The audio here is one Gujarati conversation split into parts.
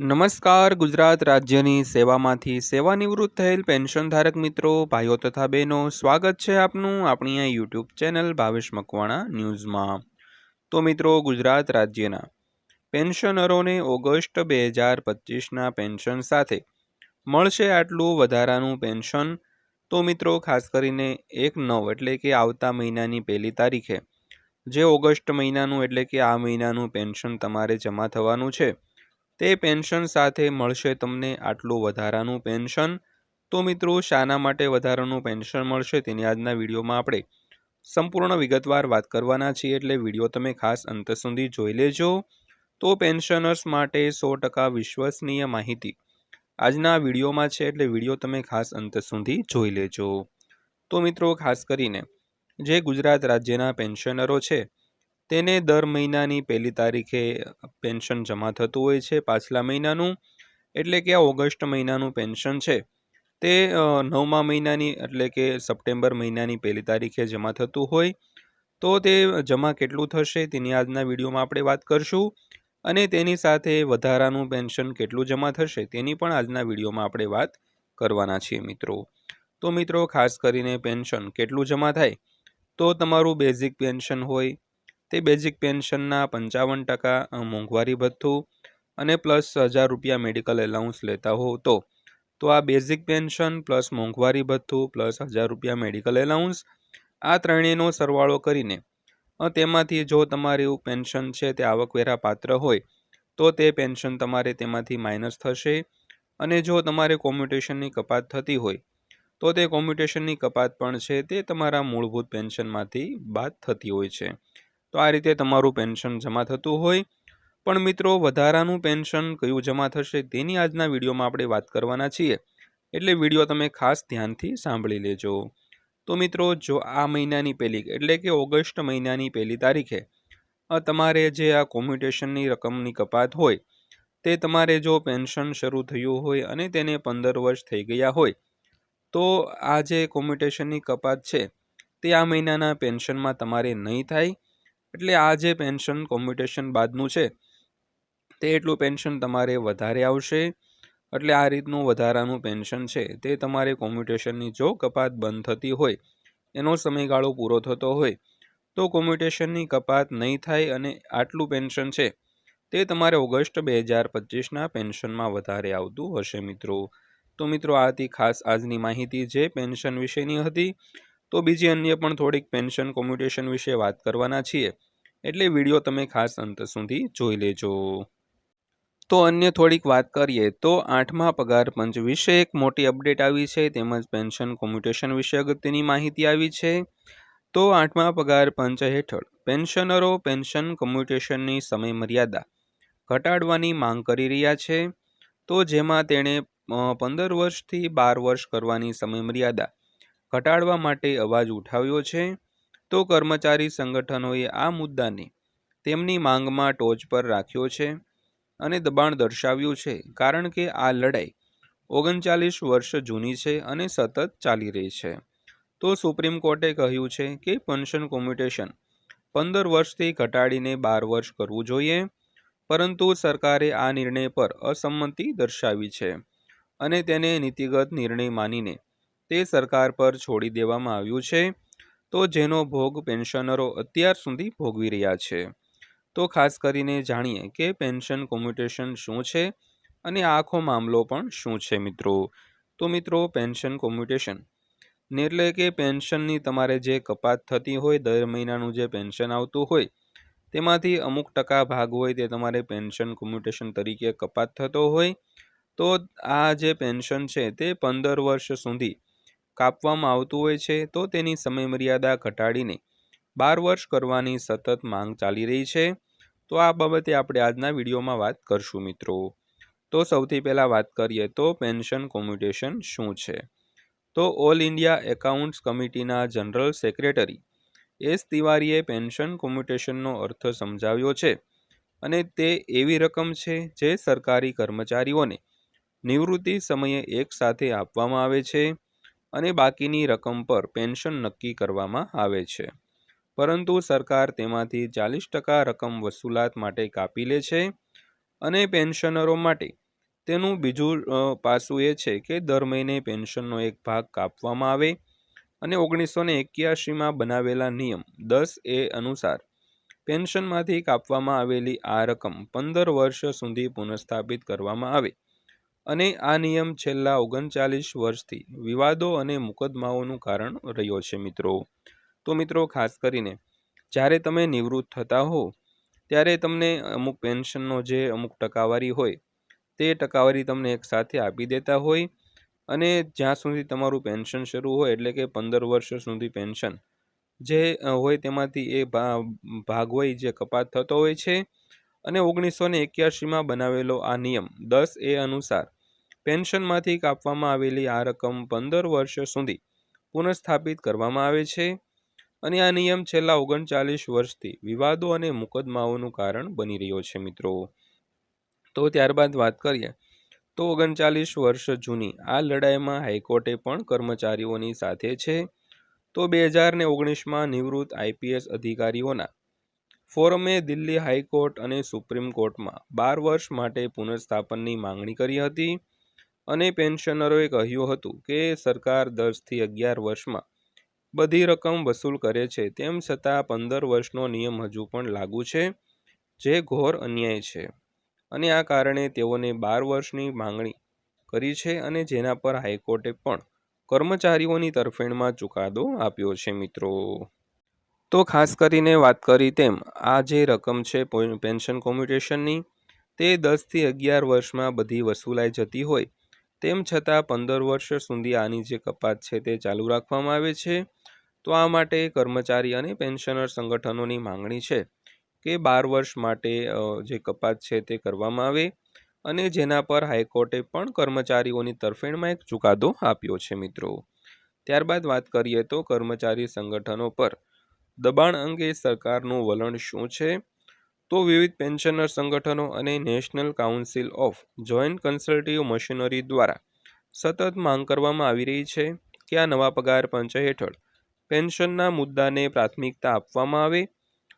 નમસ્કાર, ગુજરાત રાજ્યની સેવામાંથી સેવાનિવૃત્ત થયેલ પેન્શનધારક મિત્રો, ભાઈઓ તથા બહેનો, સ્વાગત છે આપનું આપણી આ યુટ્યુબ ચેનલ ભાવેશ મકવાણા ન્યૂઝમાં. તો મિત્રો, ગુજરાત રાજ્યના પેન્શનરોને ઓગસ્ટ બે હજાર પચીસના પેન્શન સાથે મળશે આટલું વધારાનું પેન્શન? તો મિત્રો, ખાસ કરીને એક નવ એટલે કે આવતા મહિનાની પહેલી તારીખે. જે ઓગસ્ટ મહિનાનું એટલે કે આ મહિનાનું પેન્શન તમારે જમા થવાનું છે. તે પેન્શન સાથે મળશે તમને આટલું વધારાનું પેન્શન. તો મિત્રો, શાના માટે વધારાનું પેન્શન મળશે તેની આજના વિડીયોમાં આપણે સંપૂર્ણ વિગતવાર વાત કરવાના છીએ. એટલે વીડિયો તમે ખાસ અંત સુધી જોઈ લેજો. તો પેન્શનર્સ માટે સો ટકા વિશ્વસનીય માહિતી આજના વિડીયોમાં છે. એટલે વીડિયો તમે ખાસ અંત સુધી જોઈ લેજો. તો મિત્રો, ખાસ કરીને જે ગુજરાત રાજ્યના પેન્શનરો છે તેને દર મહિનાની પહેલી તારીખે પેન્શન જમા થતું હોય છે, પાછલા મહિનાનું. એટલે કે આ ઓગસ્ટ મહિનાનું પેન્શન છે. તે નવમા મહિનાની એટલે કે સપ્ટેમ્બર મહિનાની પહેલી તારીખે જમા થતું હોય. તો તે જમા કેટલું થશે તેની આજના વિડીયોમાં આપણે વાત કરશું. અને તેની સાથે વધારાનું પેન્શન કેટલું જમા થશે તેની પણ આજના વિડીયોમાં આપણે વાત કરવાના છીએ મિત્રો. તો મિત્રો, ખાસ કરીને પેન્શન કેટલું જમા થાય? તો તમારું બેઝિક પેન્શન હોય તે બેઝિક પેન્શનના પંચાવન ટકા મોંઘવારી ભથ્થું અને પ્લસ હજાર રૂપિયા મેડિકલ એલાઉન્સ લેતા હોવ તો. તો આ બેઝિક પેન્શન પ્લસ મોંઘવારી ભથ્થું પ્લસ હજાર રૂપિયા મેડિકલ એલાઉન્સ આ ત્રણેયનો સરવાળો કરીને તેમાંથી જો તમારું પેન્શન છે તે આવકવેરા પાત્ર હોય, તો તે પેન્શન તમારે તેમાંથી માઇનસ થશે અને જો તમારે કોમ્યુટેશનની કપાત થતી હોય, તો તે કોમ્યુટેશનની કપાત પણ છે તે તમારા મૂળભૂત પેન્શનમાંથી બાદ થતી હોય છે. તો આ રીતે તમારું પેન્શન જમા થતું હોય. પણ મિત્રો, વધારાનું પેન્શન કયું જમા થશે તેની આજના વિડીયોમાં આપણે વાત કરવાના છીએ. એટલે વીડિયો તમે ખાસ ધ્યાનથી સાંભળી લેજો. તો મિત્રો, જો આ મહિનાની પહેલી, એટલે કે ઓગસ્ટ મહિનાની પહેલી તારીખે તમારે જે આ કોમ્યુટેશનની રકમની કપાત હોય, તે તમારે જો પેન્શન શરૂ થયું હોય અને તેને પંદર વર્ષ થઈ ગયા હોય, તો આ જે કોમ્યુટેશનની કપાત છે, તે આ મહિનાના પેન્શનમાં તમારે નહીં થાય. એટલે આ જે પેન્શન કોમ્પ્યુટેશન બાદનું છે, તે એટલું પેન્શન તમારે વધારે આવશે. એટલે આ રીતનું વધારાનું પેન્શન છે, તે તમારે કોમ્પ્યુટેશનની જો કપાત બંધ થતી હોય, એનો સમયગાળો પૂરો થતો હોય, તો કોમ્પ્યુટેશનની કપાત નહીં થાય અને આટલું પેન્શન છે, તે તમારે ઓગસ્ટ બે હજાર પચીસના પેન્શનમાં વધારે આવતું હશે મિત્રો. તો મિત્રો આ હતી ખાસ આજની માહિતી જે પેન્શન વિશેની હતી તો બીજી અન્ય પણ થોડીક પેન્શન કોમ્યુટેશન વિશે વાત કરવાના છીએ. એટલે વીડિયો તમે ખાસ અંત સુધી જોઈ લેજો. તો અન્ય થોડીક વાત કરીએ, તો આઠમા પગાર પંચ વિશે એક મોટી અપડેટ આવી છે, તેમજ પેન્શન કોમ્યુટેશન વિશે અગત્યની માહિતી આવી છે. તો આઠમા પગાર પંચ હેઠળ પેન્શનરો પેન્શન કોમ્યુટેશનની સમય મર્યાદા ઘટાડવાની માંગ કરી રહ્યા છે. તો જેમાં તેણે પંદર વર્ષથી બાર વર્ષ કરવાની સમય મર્યાદા ઘટાડવા માટે અવાજ ઉઠાવ્યો છે, તો કર્મચારી સંગઠનોએ આ મુદ્દાને તેમની માંગમાં ટોચ પર રાખ્યો છે અને દબાણ દર્શાવ્યું છે, કારણ કે આ લડાઈ ઓગણચાલીસ વર્ષ જૂની છે અને સતત ચાલી રહી છે. તો સુપ્રીમ કોર્ટે કહ્યું છે કે પેન્શન કોમ્યુટેશન પંદર વર્ષથી ઘટાડીને બાર વર્ષ કરવું જોઈએ, પરંતુ સરકારે આ નિર્ણય પર અસંમતિ દર્શાવી છે અને તેને નીતિગત નિર્ણય માનીને તે સરકાર પર છોડી દેવામાં આવ્યું છે. તો જેનો ભોગ પેન્શનરો અત્યાર સુધી ભોગવી રહ્યા છે. તો ખાસ કરીને જાણીએ કે પેન્શન કોમ્યુટેશન શું છે અને આખો મામલો પણ શું છે મિત્રો? તો મિત્રો, પેન્શન કોમ્યુટેશન. એટલે કે પેન્શનની તમારે જે કપાત થતી હોય, દર મહિનાનું જે પેન્શન આવતું હોય, તેમાંથી અમુક ટકા ભાગ હોય તે તમારે પેન્શન કોમ્યુટેશન તરીકે કપાત થતો હોય. તો આ જે પેન્શન છે તે પંદર વર્ષ સુધી કાપવામાં આવતું હોય છે, તો તેની સમયમર્યાદા ઘટાડીને બાર વર્ષ કરવાની સતત માંગ ચાલી રહી છે. તો આ બાબતે આપણે આજના વિડીયોમાં વાત કરશું મિત્રો. તો સૌથી પહેલાં વાત કરીએ તો પેન્શન કોમ્યુટેશન શું છે? તો ઓલ ઇન્ડિયા એકાઉન્ટ્સ કમિટીના જનરલ સેક્રેટરી એસ તિવારીએ પેન્શન કોમ્યુટેશનનો અર્થ સમજાવ્યો છે અને તે એવી રકમ છે જે સરકારી કર્મચારીઓને નિવૃત્તિ સમયે એકસાથે આપવામાં આવે છે. અને બાકીની રકમ પર પેન્શન નક્કી કરવામાં આવે છે. પરંતુ સરકાર તેમાંથી ચાલીસ ટકા રકમ વસૂલાત માટે કાપી લે છે અને પેન્શનરો માટે. તેનું બીજું પાસું એ છે કે દર મહિને પેન્શનનો એક ભાગ કાપવામાં આવે અને ઓગણીસો ને એક્યાસીમાં બનાવેલા નિયમ દસ એ અનુસાર પેન્શનમાંથી કાપવામાં આવેલી આ રકમ પંદર વર્ષ સુધી પુનઃસ્થાપિત કરવામાં આવે. અને આ નિયમ છેલ્લા ઓગણચાલીસ વર્ષથી વિવાદો અને મુકદ્દમાઓનું કારણ રહ્યો છે મિત્રો. તો મિત્રો, ખાસ કરીને, જ્યારે તમે નિવૃત્ત થતા હો, ત્યારે તમને અમુક પેન્શનનો જે અમુક ટકાવારી હોય, તે ટકાવારી તમને એકસાથે આપી દેતા હોય અને જ્યાં સુધી તમારું પેન્શન શરૂ હોય, એટલે કે પંદર વર્ષ સુધી પેન્શન જે હોય તેમાંથી એ ભાગ હોય જે કપાત થતો હોય છે અને ઓગણીસો ને એક્યાસીમાં બનાવેલો આ નિયમ દસ એ અનુસાર પેન્શનમાંથી કાપવામાં આવેલી આ રકમ પંદર વર્ષ સુધી પુનઃસ્થાપિત કરવામાં આવે છે અને આ નિયમ છેલ્લા ઓગણચાલીસ વર્ષથી વિવાદો અને મુકદ્દમાઓનું કારણ બની રહ્યો છે, મિત્રો. તો ત્યારબાદ વાત કરીએ તો ઓગણચાલીસ વર્ષ જૂની આ લડાઈમાં હાઈકોર્ટે પણ કર્મચારીઓની સાથે છે. તો બે હજાર ને ઓગણીસમાં નિવૃત્ત આઈપીએસ અધિકારીઓના ફોરમે દિલ્હી હાઈકોર્ટ અને સુપ્રીમ કોર્ટમાં બાર વર્ષ માટે પુનઃસ્થાપનની માંગણી કરી હતી અને પેન્શનરોએ કહ્યું હતું કે સરકાર દસથી અગિયાર વર્ષમાં બધી રકમ વસૂલ કરે છે, તેમ છતાં પંદર વર્ષનો નિયમ હજુ પણ લાગુ છે, જે ઘોર અન્યાય છે. અને આ કારણે તેઓને બાર વર્ષની માંગણી કરી છે અને જેના પર હાઈકોર્ટે પણ કર્મચારીઓની તરફેણમાં ચુકાદો આપ્યો છે મિત્રો. તો ખાસ કરીને વાત કરી તેમ, આ જે રકમ છે પેન્શન કોમ્યુટેશનની, તે દસથી અગિયાર વર્ષમાં બધી વસૂલાઈ જતી હોય. તેમ છતાં પંદર વર્ષ સુધી આની જે કપાત છે તે ચાલુ રાખવામાં આવે છે. તો આ માટે કર્મચારી અને પેન્શનર સંગઠનોની માંગણી છે કે બાર વર્ષ માટે જે કપાત છે તે કરવામાં આવે અને જેના પર હાઈકોર્ટે પણ કર્મચારીઓની તરફેણમાં એક ચુકાદો આપ્યો છે મિત્રો. ત્યારબાદ વાત કરીએ તો કર્મચારી સંગઠનો પર. દબાણ અંગે સરકારનું વલણ શું છે? તો વિવિધ પેન્શનર સંગઠનો અને national council of joint consultative machinery દ્વારા સતત માંગ કરવામાં આવી રહી છે કે આ નવા પગાર પંચ હેઠળ પેન્શનના મુદ્દાને પ્રાથમિકતા આપવામાં આવે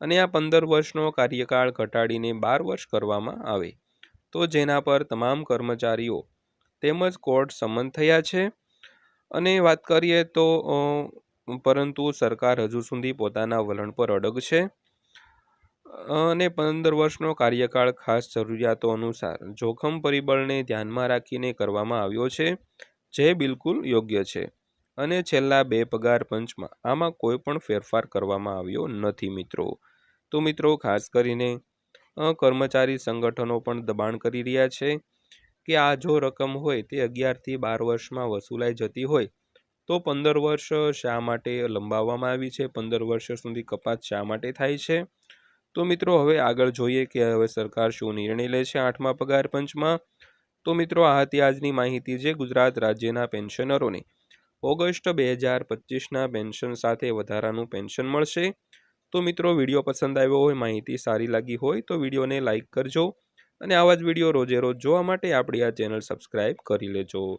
અને આ પંદર વર્ષનો કાર્યકાળ ઘટાડીને બાર વર્ષ કરવામાં આવે. તો જેના પર તમામ કર્મચારીઓ તેમજ કોર્ટ સંમત થયા છે. અને વાત કરીએ તો પરંતુ સરકાર હજુ સુધી પોતાના વલણ પર અડગ છે. અને પંદર વર્ષનો કાર્યકાળ ખાસ જરૂરિયાતો અનુસાર જોખમ પરિબળને ધ્યાનમાં રાખીને કરવામાં આવ્યો છે, જે બિલકુલ યોગ્ય છે. અને છેલ્લા બે પગાર પંચમાં આમાં કોઈ પણ ફેરફાર કરવામાં આવ્યો નથી મિત્રો. તો મિત્રો, ખાસ કરીને કર્મચારી સંગઠનો પણ દબાણ કરી રહ્યા છે કે આ જો રકમ હોય તે અગિયારથી બાર વર્ષમાં વસૂલાઈ જતી હોય તો પંદર વર્ષ શા માટે લંબાવવામાં આવી છે? પંદર વર્ષ સુધી કપાત શા માટે થાય છે? તો મિત્રો, હવે આગળ જોઈએ કે હવે સરકાર શું નિર્ણય લે છે આઠમા પગાર પંચમાં? તો મિત્રો, આ હતી આજની માહિતી જે ગુજરાત રાજ્યના પેન્શનરોને. ઓગસ્ટ બે હજાર પચીસના પેન્શન સાથે વધારાનું પેન્શન મળશે. તો મિત્રો, વીડિયો પસંદ આવ્યો હોય, માહિતી સારી લાગી હોય, તો વિડીયોને લાઇક કરજો. અને આવા જ વીડિયો રોજે રોજ જોવા માટે આપણી આ ચેનલ સબસ્ક્રાઈબ કરી લેજો.